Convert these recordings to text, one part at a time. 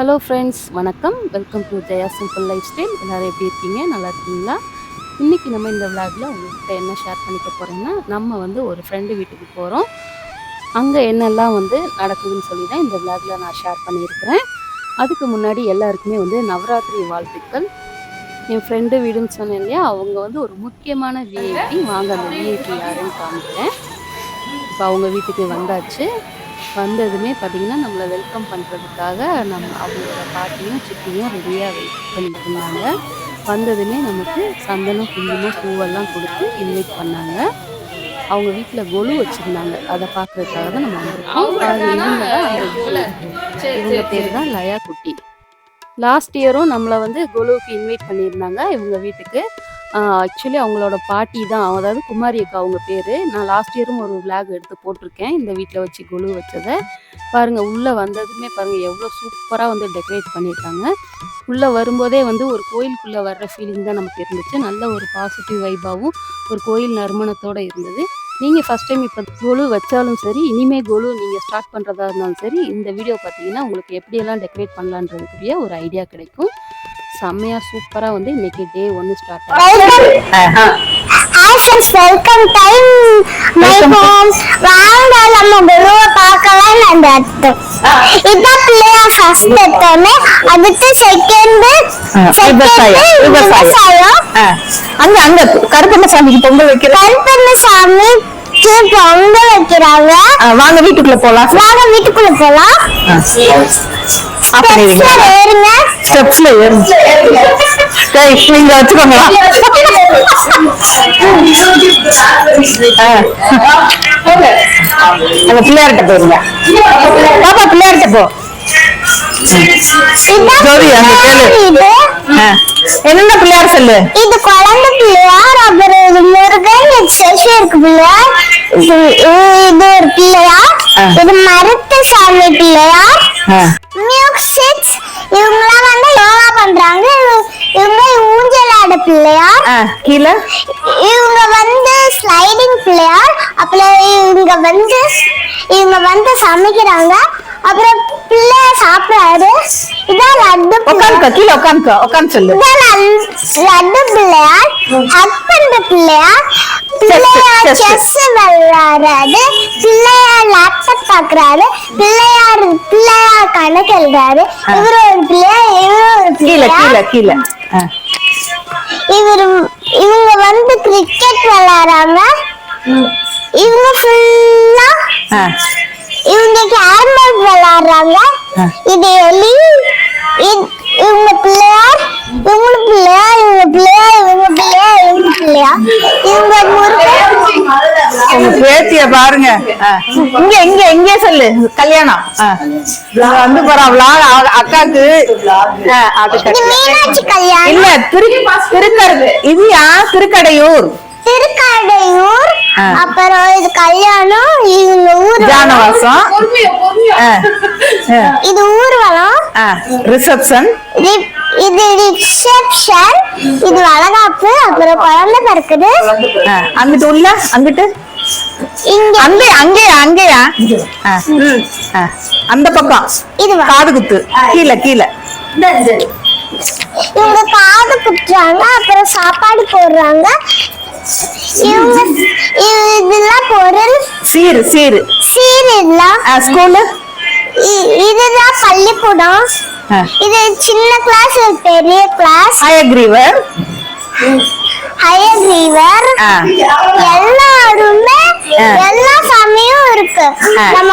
Hello friends வணக்கம். Welcome to Jaya simple life style எல்லோரும் எப்படி இருக்கீங்க? நல்லா இருக்கீங்களா? இன்றைக்கி நம்ம இந்த விளாகில் உங்கள்கிட்ட என்ன ஷேர் பண்ணிக்க போகிறோன்னா நம்ம வந்து ஒரு ஃப்ரெண்டு வீட்டுக்கு போகிறோம் அங்கே என்னெல்லாம் வந்து நடக்குதுன்னு சொல்லி தான் இந்த விளாகில் நான் ஷேர் பண்ணியிருக்கிறேன். அதுக்கு முன்னாடி எல்லாருக்குமே வந்து நவராத்திரி வாழ்த்துக்கள். என் ஃப்ரெண்டு வீடுன்னு சொன்னேன் இல்லையா? அவங்க வந்து ஒரு முக்கியமான விஐபி வாங்க அந்த விஐபி யாருன்னு காமிக்கிறேன். இப்போ அவங்க வீட்டுக்கு வந்தாச்சு. வந்ததுமே பார்த்தீங்கன்னா நம்மளை வெல்கம் பண்ணுறதுக்காக நம்ம அவங்களோட பாட்டியும் சித்தியும் ரெடியாக வெயிட் பண்ணிட்டு இருந்தாங்க. வந்ததுமே நமக்கு சந்தனம் குங்குமம் பூவெல்லாம் கொடுத்து இன்வைட் பண்ணாங்க. அவங்க வீட்டில் கொலு வச்சுருந்தாங்க. அதை பார்க்குறதுக்காக தான் நம்ம வந்திருக்கோம். தான். இவங்க பேர் தான் லயா குட்டி லாஸ்ட் இயரும் நம்மளை வந்து கொலுவுக்கு இன்வைட் பண்ணியிருந்தாங்க. இவங்க வீட்டுக்கு ஆக்சுவலி அவங்களோட பாட்டி தான். அதாவது குமாரி அக்கா அவங்க பேர். நான் லாஸ்ட் இயரும் ஒரு விளாக் எடுத்து போட்டிருக்கேன். இந்த வீட்டில் வச்சு கொலு வச்சதை. பாருங்கள் உள்ளே வந்ததுமே பாருங்கள் எவ்வளோ சூப்பராக வந்து டெக்கரேட் பண்ணியிருக்காங்க. உள்ளே வரும்போதே வந்து ஒரு கோயிலுக்குள்ளே வர்ற ஃபீலிங் தான் நமக்கு இருந்துச்சு. நல்ல ஒரு பாசிட்டிவ் வைபாகவும் ஒரு கோயில் நறுமணத்தோடு இருந்தது. நீங்கள் ஃபஸ்ட் டைம் இப்போ கொலு வச்சாலும் சரி இனிமேல் கொலு நீங்கள் ஸ்டார்ட் பண்ணுறதா இருந்தாலும் சரி இந்த வீடியோ பார்த்தீங்கன்னா உங்களுக்கு எப்படியெல்லாம் டெக்கரேட் பண்ணலான்றதுக்குரிய ஒரு ஐடியா கிடைக்கும். செம்மையாக சூப்பராக வந்து இன்னைக்கு டே ஒன்று start friends welcome time my home வாங்க நம்ம குருவை பார்க்கலாம் அந்த அர்த்தம் இதான் பிள்ளையார் ஃபர்ஸ்ட் எடுத்தோமே அடுத்து செகண்ட் விவசாயம், விவசாயம். அங்க அங்க கருப்பண்ண சாமிக்கு பொங்கல் வைக்கிற கருப்பண்ணசாமி பொங்க வைக்கிறாங்க. ஆ, வாங்க வீட்டுக்குள்ள போலாம். வாங்க வீட்டுக்குள்ள போலாம். ஆஃப் பண்ணிடுங்க ஸ்டெப்ஸ்ல ஏறுங்க. டேய், நீங்க வச்சுக்கோங்களா அந்த பிள்ளையார்கிட்ட போயிருங்க. பாப்பா பிள்ளையார்கிட்ட போ. என்னென்ன பிள்ளையார் சொல்லு? இது குழந்தை பிள்ளையார் அப்புறம் இது முருகன் சேஷருக்கு பிள்ளையார் இது ஒரு பிள்ளையார். இது மருத்த சாமி பிள்ளையார் ஆ. மியூசிக்ஸ் இவங்கெல்லாம் வந்து யோகா பண்றாங்க. இவங்க- ஊஞ்சல் ஆட பிள்ளையார். கீழே. இவங்க வந்து ஸ்லைடிங் பிள்ளையார். அப்புறம் இவங்க வந்து இவங்க வந்து சமைக்கிறாங்க. அப்புறம் பிள்ளையார் சாப்பிடாரு இதான் லட்டு. உட்காந்துக்க கீழே உட்காந்துக்க உட்காந்து சொல்லு. லட்டு பிள்ளையார் ஹக் பண்ற பிள்ளையார் பிள்ளையார். செஸ். விளையாடுறாரு. பிள்ளையார் லேப்டாப் பாக்குறாரு. பிள்ளையார் பிள்ளையார் கணக்கு எழுதுறாரு இவர் ஒரு பிள்ளையார் இவர் ஒரு கீழே கீழே கீழே. இவர் இவங்க வந்து கிரிக்கெட் விளையாடுறாங்க. இவங்க ஃபுல்லா. இவங்க கேரம் போர்ட் விளையாடுறாங்க. இது எலி இவங்க பிள்ளையார் இவங்க பிள்ளையார் இவங்க பிள்ளையார் இவங்க பிள்ளையார் இவங்க பிள்ளையார் இவங்க முருகன். உங்க பேத்திய பாருங்க. இங்க இங்க இங்க சொல்லு. கல்யாணம். வந்து போறாங்களா அக்காக்கு. அது இல்ல திரு திருக்கரு இது யா? திருக்கடையூர். திருக்காடையூர். அப்புறம் இது கல்யாணம் இவங்க ஊர் ஜானவாசம். இது ஊர்வலம். ரிசப்ஷன். இது ரிசப்ஷன். இது வளகாப்பு. அப்புறம் குழந்தை பிறக்குது. அங்கிட்டு உள்ள? அங்கிட்டு? இங்க. அங்கே அங்கேயா? அங்கேயா. அந்த பக்கம். இது காது குத்து கீழே கீழே. இவங்க காது குத்துறாங்க அப்புறம் சாப்பாடு போடுறாங்க. இதெல்லாம் பொருள்? சீரு சீரு. சீர் இதெல்லாம் ஸ்கூலு இதுதான் பள்ளிக்கூடம். இது சின்ன கிளாஸ் பெரிய கிளாஸ் அயக்ரீவர் ஹையர் ரீவர் ஆ. எல்லாருமே. எல்லா சாமியும் இருக்கு. நம்ம.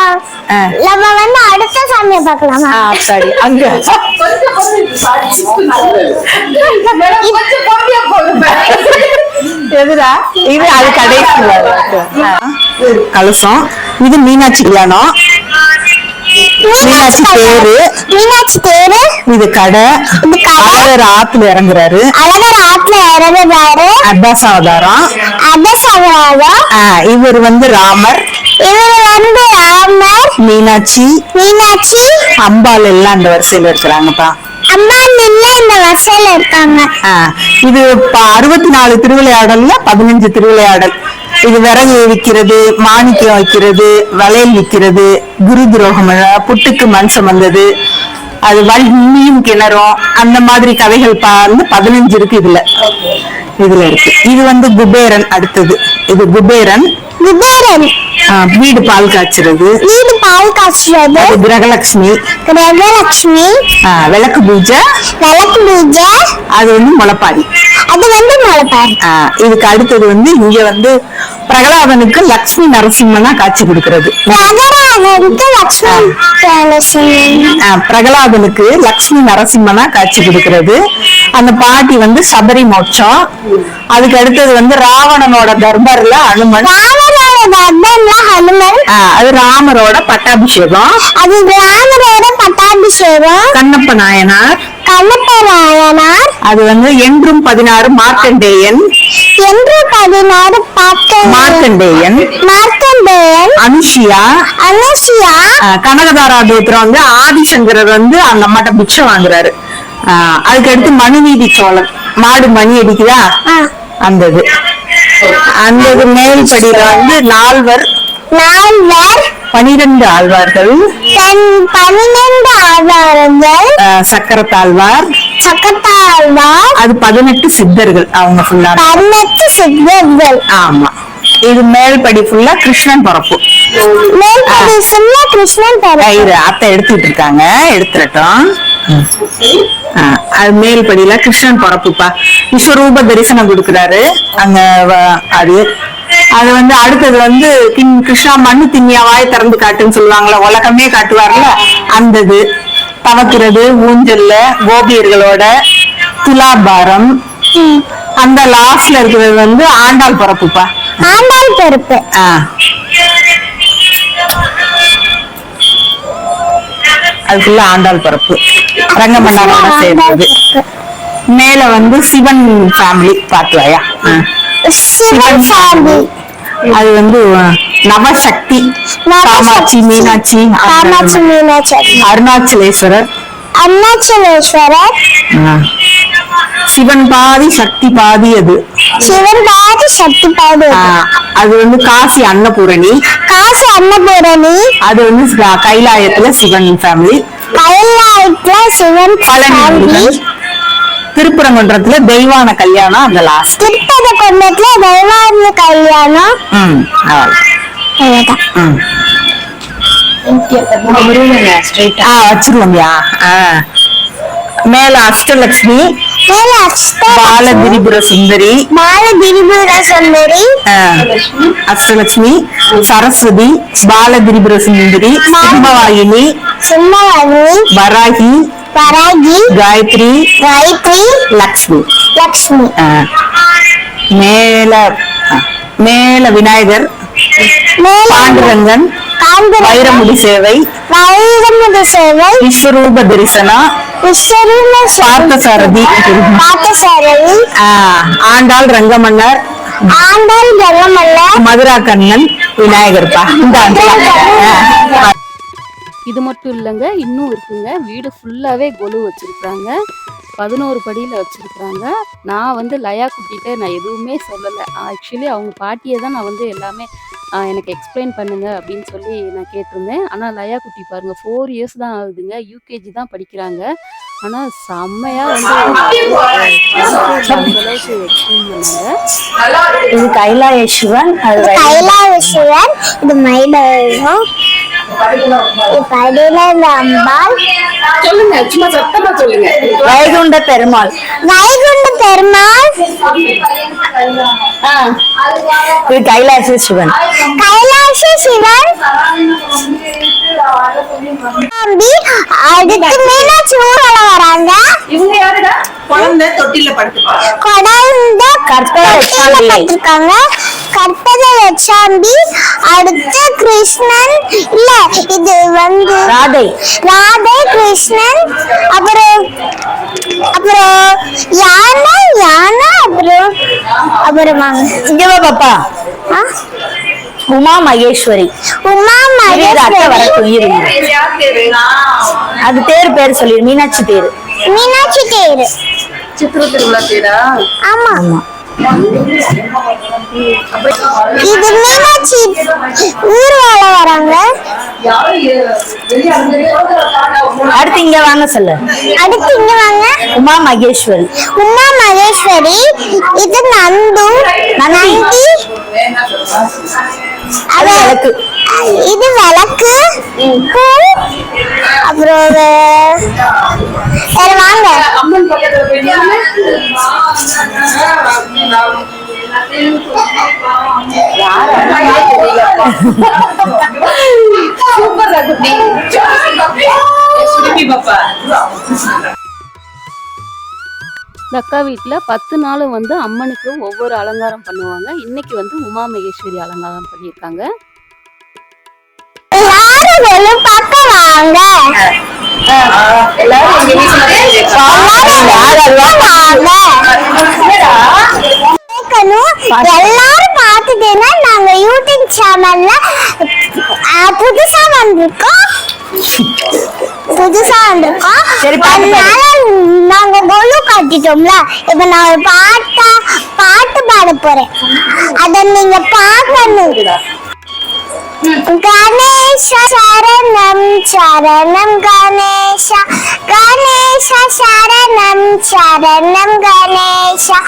நம்ம வந்து அடுத்த சாமியை பார்க்கலாமா சரி அங்க எதுடா இது அது. ஆ. கலசம் இது மீனாட்சி கல்யாணம் மீனாட்சி தேரு மீனாட்சி தேரு இது கடை. இது அழகர் ஆத்துல இறங்குறாரு. அழகர் ஆத்துல இறங்குறாரு. அட்டாசாவதாரம் அதசவராகம் இவர் வந்து ராமர். இவர் வந்து ராமர். மீனாட்சி. மீனாட்சி. அம்பாள் எல்லாம் அந்த வரிசையில இருக்கிறாங்கப்பா. அம்மா நில்ல இந்த வரிசையில இருக்காங்க. இது அறுபத்தி நாலு திருவிளையாடல்ல பதினஞ்சு திருவிளையாடல். இது விறகு விற்கிறது மாணிக்கம் வைக்கிறது வளையல் விற்கிறது குரு துரோகம் புட்டுக்கு மண் சுமந்தது அது வள்ளியும் கிணறும் அந்த மாதிரி கதைகள் வந்து பதினஞ்சு இருக்கு இதுல. இதுல இருக்கு. இது வந்து குபேரன் அடுத்தது. இது குபேரன். குபேரன்? வீடு பால் காய்ச்சறது. வீடு பால் காய்ச்சுறது? அது கிரகலட்சுமி கிரகலட்சுமி விளக்கு பூஜை. விளக்கு பூஜை? அது வந்து முளைப்பாரி. அது வந்து முளைப்பாரு. இதுக்கு அடுத்தது வந்து இங்க வந்து பிரகலாதனுக்கு லக்ஷ்மி நரசிம்மனா காட்சி கொடுக்கிறது. பிரகலாதனுக்கு லக்ஷ்மி நரசிம்மனா? காட்சி கொடுக்கிறது. அந்த பாட்டி வந்து சபரி மோட்சம். அதுக்கு அடுத்தது வந்து ராவணனோட தர்பார்ல அனுமன். அது ராமரோட பட்டாபிஷேகம். அது ராமரோட பட்டாபிஷேகம். கண்ணப்ப நாயனார். கண்ணப்பராயனார் அது வந்து என்றும் பதினாறு மார்க்கண்டேயன். என்று பதினாறு பார்க்க மார்க்கண்டேயன். மார்க்கண்டேயன். அனுஷியா. அனுசியா ஆஹ் கனகதாராதூத்திரம் வந்து ஆதிசங்கரர் வந்து அந்த அம்மாட்ட பிக்ஷை வாங்குறாரு. ஆஹ் அதுக்கு அடுத்து மனுநீதி சோழன். மாடு மணி அடிக்குதா? அந்த இது. அந்த இது மேல்படியில வந்து நால்வர். நால்வர். பனிரெண்டு ஆழ்வார்கள். ஆதாரங்கள் ஆஹ் சக்கரத்தாழ்வார். சக்கத்தாழ்வார் அது பதினெட்டு சித்தர்கள் அவங்க ஃபுல்லா பதினெட்டு சித்தர்கள். ஆமா. இது மேல்படி ஃபுல்லா கிருஷ்ணன் பிறப்பு. மேல்படி ஃபுல்லா கிருஷ்ணன் பிறப்பு. இது அத்தை எடுத்துட்டு இருக்காங்க எடுத்துடட்டும் ஆ, அது மேல்படியில கிருஷ்ணன் பிறப்புப்பா. விஸ்வரூப தரிசனம் கொடுக்குறாரு. அங்க அது. அது வந்து அடுத்தது வந்து கிங் கிருஷ்ணா மண்ணு திண்ணியா வாய் திறந்து காட்டுன்னு சொல்லுவாங்கல்ல உலகமே காட்டுவார்ல அந்த இது. தவக்கிறது ஊஞ்சல்ல கோபியர்களோட துலாபாரம். அந்த லாஸ்ட்ல இருக்கிறது வந்து ஆண்டாள் பிறப்புப்பா. ஆண்டாள் பிறப்பு. ஆ. அது ஃபுல்லா ஆண்டாள் பரப்பு ரங்கமன்னாரோட ஆண்டாள் சேர்ந்தது. மேல வந்து சிவன் ஃபேமிலி பாத்துவாயா? சிவன் சாமி அது வந்து நவசக்தி காமாட்சி மீனாட்சி காமாட்சி மீனாட்சி அருணாச்சலேஸ்வரர். அருணாச்சலேஸ்வரர். சிவன் பாதி சக்தி பாதி அது. சிவன் பாதி சக்தி பாதி அது. வந்து காசி அன்னபூரணி. காசு அன்னபூரணி. அது வந்து கைலாயத்துல சிவன் ஃபேமிலி கைலாயத்துல சிவன் பழனி திருப்பரங்குன்றத்துல தெய்வான கல்யாணம் அந்த லாஸ்ட் திருப்பத கொண்டத்துல தெய்வாரிய கல்யாணம் ம் ஆ. வச்சிருவோம்யா ஆ. மேல அஷ்டலட்சுமி மேல அஷ்ட பால திரிபுர சுந்தரி மால திரிபுர சுந்தரி ஆ, அஷ்டலட்சுமி சரஸ்வதி பால திரிபுர சுந்தரி சிம்மவாயினி சிம்மவனி வராகி வராகி காயத்ரி காயத்ரி லக்ஷ்மி. லக்ஷ்மி. ஆ. மேல ஆ, மேல விநாயகர் பாண்டுரங்கன் காந்திர வைரமுடி சேவை வைரமுக சேவை விஸ்வரூப தரிசனம் விஸ்வரூப பார்த்தசாரதி பார்த்தசாரதி ஆ, ஆண்டாள் ரங்கமன்னர் ஆண்டாள் ஜெகமல்ல மதுரா கண்ணன் விநாயகர்ப்பா. இந்த. இது மட்டும் இல்லைங்க இன்னும் இருக்குங்க. வீடு ஃபுல்லாகவே கொலு வச்சுருக்குறாங்க. பதினோரு படியில் வச்சுருக்குறாங்க. நான் வந்து லயா குட்டிகிட்ட நான் எதுவுமே சொல்லலை. ஆக்சுவலி அவங்க பாட்டியை தான் நான் வந்து எல்லாமே எனக்கு எக்ஸ்பிளைன் பண்ணுங்க அப்படின்னு சொல்லி நான் கேட்டிருந்தேன். ஆனால் லயா குட்டி பாருங்க ஃபோர் இயர்ஸ் தான் ஆகுதுங்க. யூகேஜி தான் படிக்கிறாங்க. ஆனால் செம்மையாக வந்து அந்த அளவுக்கு எக்ஸ்பிளைன் பண்ணாங்க இது கைலாய சிவன் அது கைலாய சிவன் இது மயிலம் இது படியில இந்த அம்பாள். சொல்லுங்க சும்மா சத்தமா சொல்லுங்க. வைகுண்ட பெருமாள். வைகுண்ட பெருமாள். இது கைலாச சிவன் கைலாச சிவன் தம்பி அடுத்து மீனாட்சி ஊர்வல வராங்க. இவங்க யாருடா? குழந்தை தொட்டில படுத்துப்பாங்க கொடந்த கற்பக. பட்டிருக்காங்க கற்பக லட்சாம்பி அடுத்து கிருஷ்ணன். இல்ல இது வந்து ராதை. ராதே கிருஷ்ணன். அப்புறம் அப்புறம் யானை யானை அப்புறம் அப்புறம் வாங்க இங்க வா பாப்பா. ஆ? உமா மகேஸ்வரி. உமா மகேஸ்வரி. அது பேர் பேர் சொல்லி மீனாட்சி பேரு மீனாட்சி தேரு. சித்திர திருவிழா தேரா? ஆமா. ஆமா. இது மீனாட்சி ஊர்வல வராங்க. அடுத்து இங்க வாங்க சொல்லு. அடுத்து இங்க வாங்க. உமா மகேஸ்வரி. உமா மகேஸ்வரி இது நந்து. நந்தி. விளக்கு. இது விளக்கு. அப்புறம் வேற வாங்க. இந்த அக்கா வீட்டில் பத்து நாளும் வந்து அம்மனுக்கு ஒவ்வொரு அலங்காரம் பண்ணுவாங்க. இன்னைக்கு வந்து உமா மகேஸ்வரி அலங்காரம் பண்ணியிருக்காங்க. எல்லாரும் வெளிய பார்க்க வாங்க எல்லாரும் வாங்க கேட்கணும். எல்லாரும் பார்த்துட்டேன்னா நாங்க யூடியூப் சேனல்ல புதுசா வந்திருக்கோம். புதுசா வந்திருக்கோம். அதனால நாங்க கொலு காட்டிட்டோம்ல. இப்ப நான் ஒரு பாட்டா பாட்டு பாட போறேன். அத நீங்க பாக்கணும் கணேஷ சரணம் சரணம் கணேஷா. கணேஷ சரணம் சரணம் கணேஷா.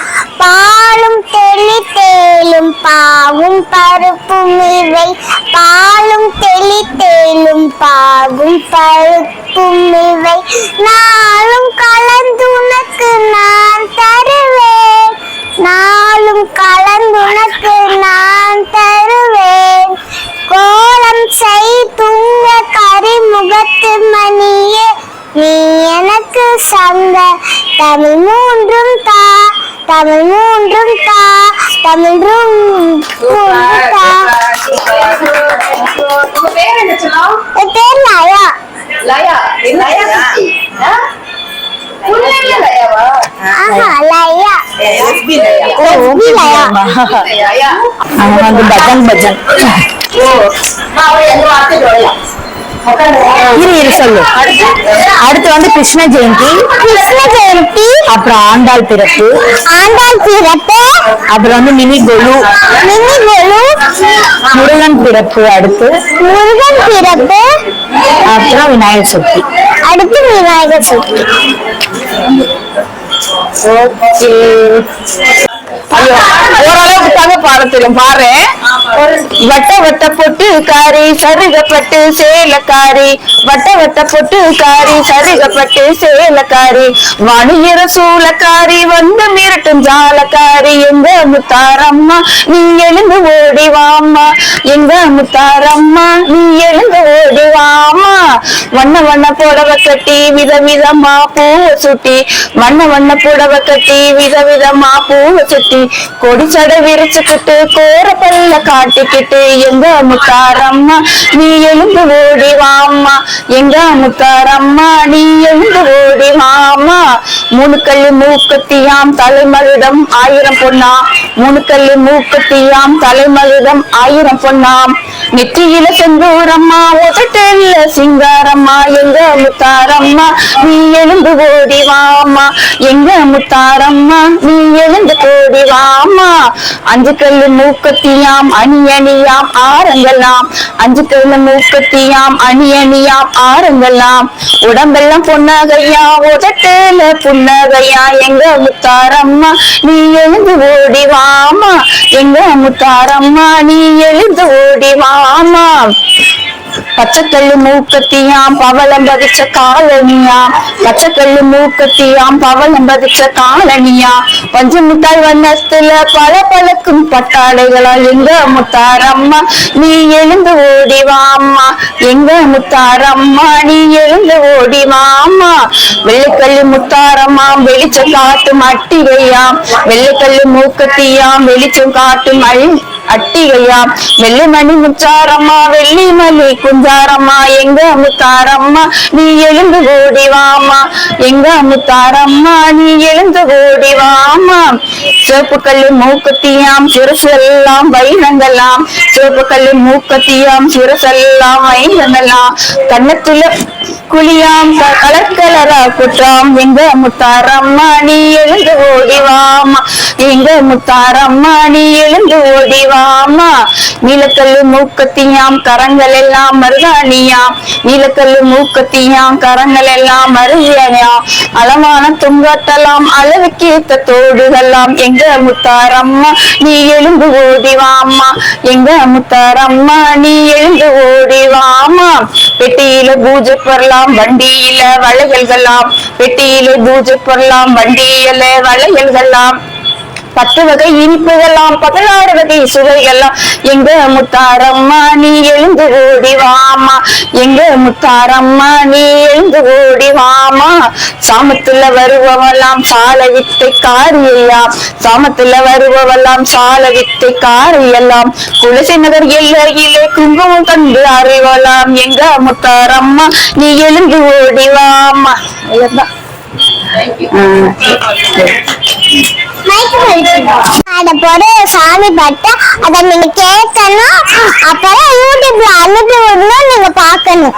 பாலும் தே பாவும் பருப்பும் இவை பாலும் தெளி தேலும் பாவும் பருப்பும் இவை நாளும் கலந்து உனக்கு நான் தருவேன். நாளும் கலந்து உனக்கு நான் தருவேன். கோலம் செய் துங்க கரிமுகத்து மணியே. நீ எனக்கு சங்க தமிழ் மூன்றும் தா தமிழ் மூன்றும் தா. தமிழ் மூன்றும் தா என் பேர் லயா ஆஹா லயா எஸ்பி லயா அவங்க வந்து பஜன் பஜன் இரு இரு சொல்லு அடுத்து வந்து கிருஷ்ண ஜெயந்தி கிருஷ்ண ஜெயந்தி அப்புறம் ஆண்டாள் பிறப்பு ஆண்டாள் பிறப்பு அப்புறம் வந்து மினி கொலு மினி கொலு முருகன் பிறப்பு அடுத்து முருகன் பிறப்பு அப்புறம் விநாயகர் சதுர்த்தி அடுத்து விநாயகர் சதுர்த்தி ஐயோ, ஓரளவுக்கு தாங்க பாட தெரியும் பாரு. வட்ட வட்ட பொட்டு காரி சருகப்பட்டு சேலக்காரி. வட்ட வட்ட பொட்டு காரி சருகப்பட்டு சேலக்காரி. வணிகர சூலக்காரி வந்து மிரட்டும் ஜாலக்காரி. எங்க முத்தாரம்மா நீ எழுந்து ஓடி எங்க முத்தாரம்மா நீ எழுந்து ஓடிவாமா வண்ண வண்ண புடவை கட்டி வித விதமா பூவை சுட்டி. வண்ண வண்ண புடவை கட்டி வித விதமா பூவை சுட்டி. கொடி சடவிரு விரிச்சுக்கிட்டு கோர பல்ல காட்டிக்கிட்டு எங்க அமுக்காரம்மா நீ எழுந்து ஓடி வாமா எங்க அமுக்காரம்மா நீ எழுந்து ஓடி வாமா முணுக்கல் மூக்கத்தியாம் தலைமருதம் ஆயிரம் பொன்னாம் முணுக்கல் மூக்கத்தியாம் தலைமருதம் ஆயிரம் பொன்னாம் நெற்றியில செந்தூரம்மா உதட்டல்ல சிங்காரம்மா. எங்க முத்தாரம்மா நீ எழுந்து ஓடி வாமா எங்க முத்தாரம்மா நீ எழுந்து ஓடி வாமா அஞ்சு கல்லு மூக்கத்தியாம் அணி அணியாம் ஆரங்கலாம் அஞ்சு கல்லு மூக்கத்தியாம் அணி அணியாம் ஆரங்கலாம் உடம்பெல்லாம் பொன்னகையா உதட்டேல புன்னகையா எங்க முத்தாரம்மா நீ எழுந்து ஓடிவாமா எங்க முத்தாரம்மா நீ எழுந்து ஓடிவாமா பச்சைக்கல்லு மூக்கத்தியாம் பவளம் பதிச்ச காலனியா பச்சைக்கல்லு மூக்கத்தியாம் பவளம் பதிச்ச காலனியா பஞ்சு மிட்டாய் வண்ணத்துல பல பழக்கும் பட்டாடைகளால் எங்க முத்தாரம்மா நீ எழுந்து ஓடிவாம்மா எங்க முத்தாரம்மா நீ எழுந்து ஓடிவாம்மா வெள்ளைக்கல்லு முத்தாரம்மா வெளிச்சம் காட்டும் அட்டிகையாம். வெள்ளைக்கல்லு மூக்கத்தியாம் வெளிச்சம் காட்டும் அழி அட்டிகையா? வெள்ளிமணி முச்சாரம்மா வெள்ளிமணி குஞ்சாரம்மா எங்க முத்தாரம்மா நீ எழுந்து ஓடிவாமா எங்க முத்தாரம்மா நீ எழுந்து ஓடிவாமா சிவப்பு கல்லு மூக்கத்தியாம் சிறுசெல்லாம் வைரங்கலாம் சிவப்பு கல்லு மூக்கத்தியாம் சிறுசெல்லாம் வைரங்கலாம் கண்ணத்துல குளியாம் கலர் கலரா குற்றாம். எங்க முத்தாரம்மா நீ எழுந்து ஓடிவா வாமா. எங்க முத்தாரம்மா நீ எழுந்து ஓடிவாமா நீலக்கல்லு மூக்கத்தியாம் கரங்கள் எல்லாம் மருதாணியாம் நீலக்கல்லு மூக்கத்தியாம் கரங்கள் எல்லாம் மருதாணியாம் அளவான துங்காட்டலாம் அளவுக்கேத்த தோடுகளாம் எங்க முத்தாரம்மா நீ எழுந்து ஓடி வாமா எங்க முத்தாரம்மா நீ எழுந்து ஓடிவாமா பெட்டியில பூஜை பொருளாம் வண்டியில வளையல்களாம் பெட்டியில பூஜை பொருளாம் வண்டியில வளையல்களாம் பத்து வகை இனிப்புகளாம் பதினாறு வகை சுவைகள்லாம் எங்க முத்தாரம்மா நீ எழுந்து ஓடி வாமா. எங்க முத்தாரம்மா நீ எழுந்து ஓடி வாமா. சாமத்துல வருபவெல்லாம் சால வித்தை காரியெல்லாம். சாமத்துல வருபவெல்லாம் சால வித்தை காரியெல்லாம். குலசை நகர் எல்லையிலே குங்குமம் கண்டு அறிவலாம். எங்க முத்தாரம்மா நீ எழுந்து ஓடி வாமா. இதுதான் அதை போட சாமி பாட்டு அதை நீங்க கேட்கணும். அப்புறம் யூடியூப்ல அனுப்பி விடணும் நீங்க பாக்கணும்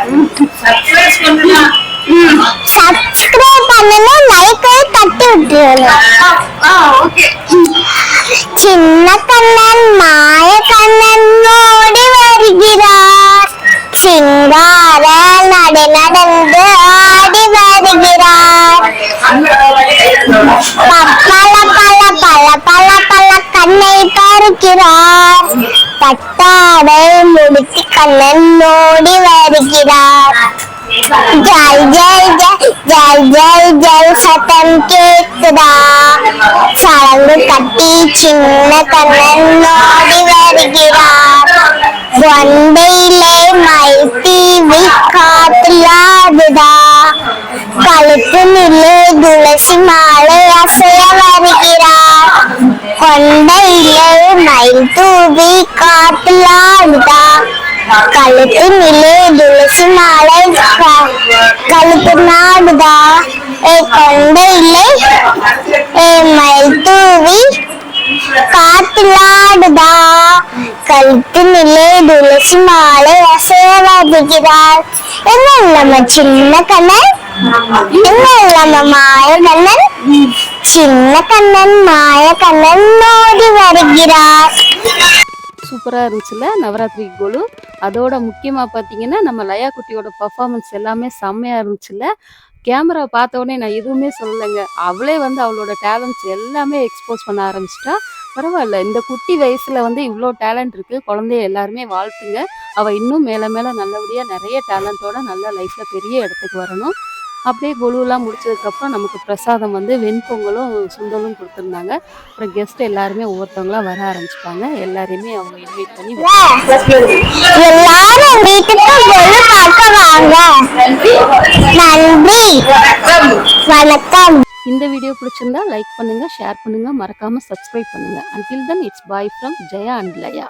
சப்ஸ்கிரைப் பண்ணணும் லைக்கை தட்டி விட்டுறணும் சின்ன கண்ணன் மாய கண்ணன் ஓடி வருகிறார். சிங்கார நடை நடந்து ஆடி வருகிறார். பல பல பல கண்ணை பறிக்கிறார் பட்டாடை முடித்து கண்ணன் ஓடி வருகிறார். ஜல் ஜல் ஜல் ஜல் ஜல் ஜல் சத்தம் கேட்குதா? சடங்கு கட்டி சின்ன கண்ணன் ஓடி வருகிறார். கொண்டையிலே மயில் தீவி காத்துலாடுதா கழுத்து நிலே துளசி மாலை அசைய வருகிறார் கொண்டையிலே மயில் தூவி காத்துலாடுதா கழுத்து நிலே துளசி மாலை கழுத்து நாடுதா ஏ கொண்டையிலே ஏ மயில் தூவி காத்துலாடுதா கழுத்து நிலை துளசி மாலை அசைய என்ன இல்லாம சின்ன கண்ணன் என்ன இல்லாம மாய கண்ணன் சின்ன கண்ணன் மாய கண்ணன் ஓடி வருகிறார் சூப்பராக இருந்துச்சுல்ல நவராத்திரி கோலு. அதோட முக்கியமாக பார்த்தீங்கன்னா நம்ம லயா குட்டியோட பர்ஃபார்மன்ஸ் எல்லாமே செம்மையாக இருந்துச்சுல்ல. கேமரா பார்த்தோடனே நான் எதுவுமே சொல்லலைங்க. அவளே வந்து அவளோட டேலண்ட்ஸ் எல்லாமே எக்ஸ்போஸ் பண்ண ஆரம்பிச்சிட்டா. பரவாயில்ல இந்த குட்டி வயசில் வந்து இவ்வளோ டேலண்ட் இருக்குது குழந்தைய எல்லாருமே வாழ்த்துங்க. அவள் இன்னும் மேலே மேலே நல்லபடியாக நிறைய டேலண்ட்டோட நல்ல லைஃப்பில் பெரிய இடத்துக்கு வரணும். அப்படியே கொலுவெல்லாம் முடிச்சதுக்கப்புறம் நமக்கு பிரசாதம் வந்து வெண்பொங்கலும் சுண்டலும் கொடுத்துருந்தாங்க. அப்புறம் கெஸ்ட் எல்லாருமே ஒவ்வொருத்தவங்களா வர ஆரம்பிச்சிட்டாங்க. எல்லாரையுமே அவங்க இன்வைட் பண்ணி எல்லாரும் வணக்கம். இந்த வீடியோ பிடிச்சிருந்தா லைக் பண்ணுங்க ஷேர் பண்ணுங்க மறக்காம சப்ஸ்கிரைப் பண்ணுங்க. Until then it's bye from Jaya and Laya